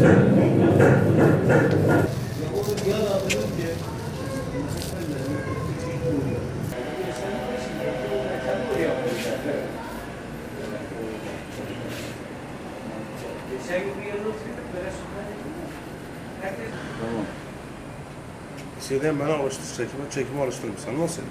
Tamam. Şeyden bana alıştır çekime, çekime alıştırdım. Sen nasıl edin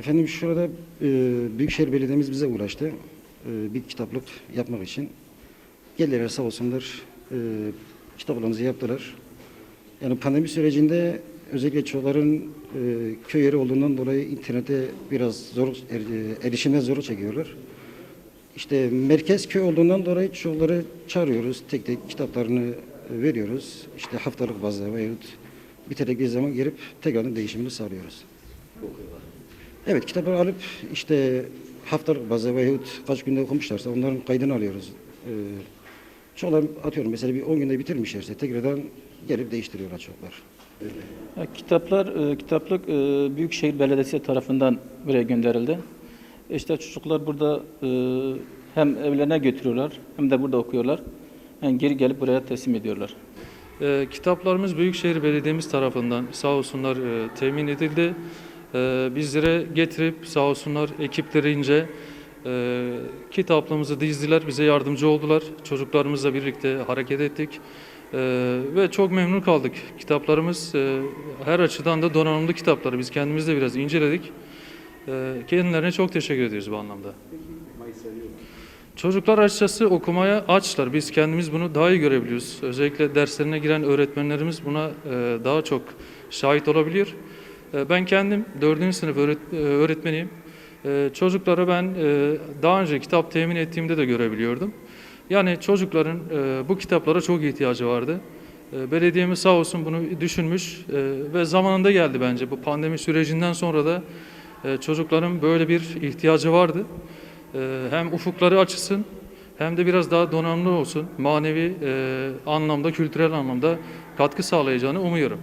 Efendim şurada e, Büyükşehir Belediye'miz bize uğraştı. E, bir kitaplık yapmak için. Geldiler sağ olsunlar. E, kitaplarımızı yaptılar. Yani pandemi sürecinde özellikle çocukların e, köy yeri olduğundan dolayı internete biraz zor er, erişimde zorluk çekiyorlar. İşte merkez köy olduğundan dolayı çocukları çağırıyoruz. Tek tek kitaplarını e, veriyoruz. İşte haftalık bazda veyahut bitirdikleri zaman gelip tekrardan değişimini sağlıyoruz. Evet kitapları alıp işte haftalık bazı veyahut kaç günde okumuşlarsa onların kaydını alıyoruz. Ee, çocuklar atıyorum mesela bir 10 günde bitirmişlerse tekrardan gelip değiştiriyorlar çocuklar. Ya, Kitaplar, e, kitaplık e, Büyükşehir Belediyesi tarafından buraya gönderildi. İşte çocuklar burada e, hem evlerine götürüyorlar hem de burada okuyorlar. Yani geri gelip buraya teslim ediyorlar. E, kitaplarımız Büyükşehir Belediye'miz tarafından sağ olsunlar e, temin edildi. E, bizlere getirip sağ olsunlar ekiplerince e, kitaplığımızı dizdiler, bize yardımcı oldular. Çocuklarımızla birlikte hareket ettik. E, ve çok memnun kaldık. Kitaplarımız e, her açıdan da donanımlı kitapları. Biz kendimiz de biraz inceledik. E, kendilerine çok teşekkür ediyoruz bu anlamda. Çocuklar açıkçası okumaya açlar. Biz kendimiz bunu daha iyi görebiliyoruz. Özellikle derslerine giren öğretmenlerimiz buna e, daha çok şahit olabiliyor. E, Ben kendim dördüncü sınıf öğret- e, öğretmeniyim. E, Çocuklara ben e, daha önce kitap temin ettiğimde de görebiliyordum. Yani çocukların e, bu kitaplara çok ihtiyacı vardı. E, Belediyemiz sağ olsun bunu düşünmüş ve zamanında geldi bence. Bu pandemi sürecinden sonra da çocukların böyle bir ihtiyacı vardı. Hem ufukları açılsın hem de biraz daha donanımlı olsun. Manevi anlamda, kültürel anlamda katkı sağlayacağını umuyorum.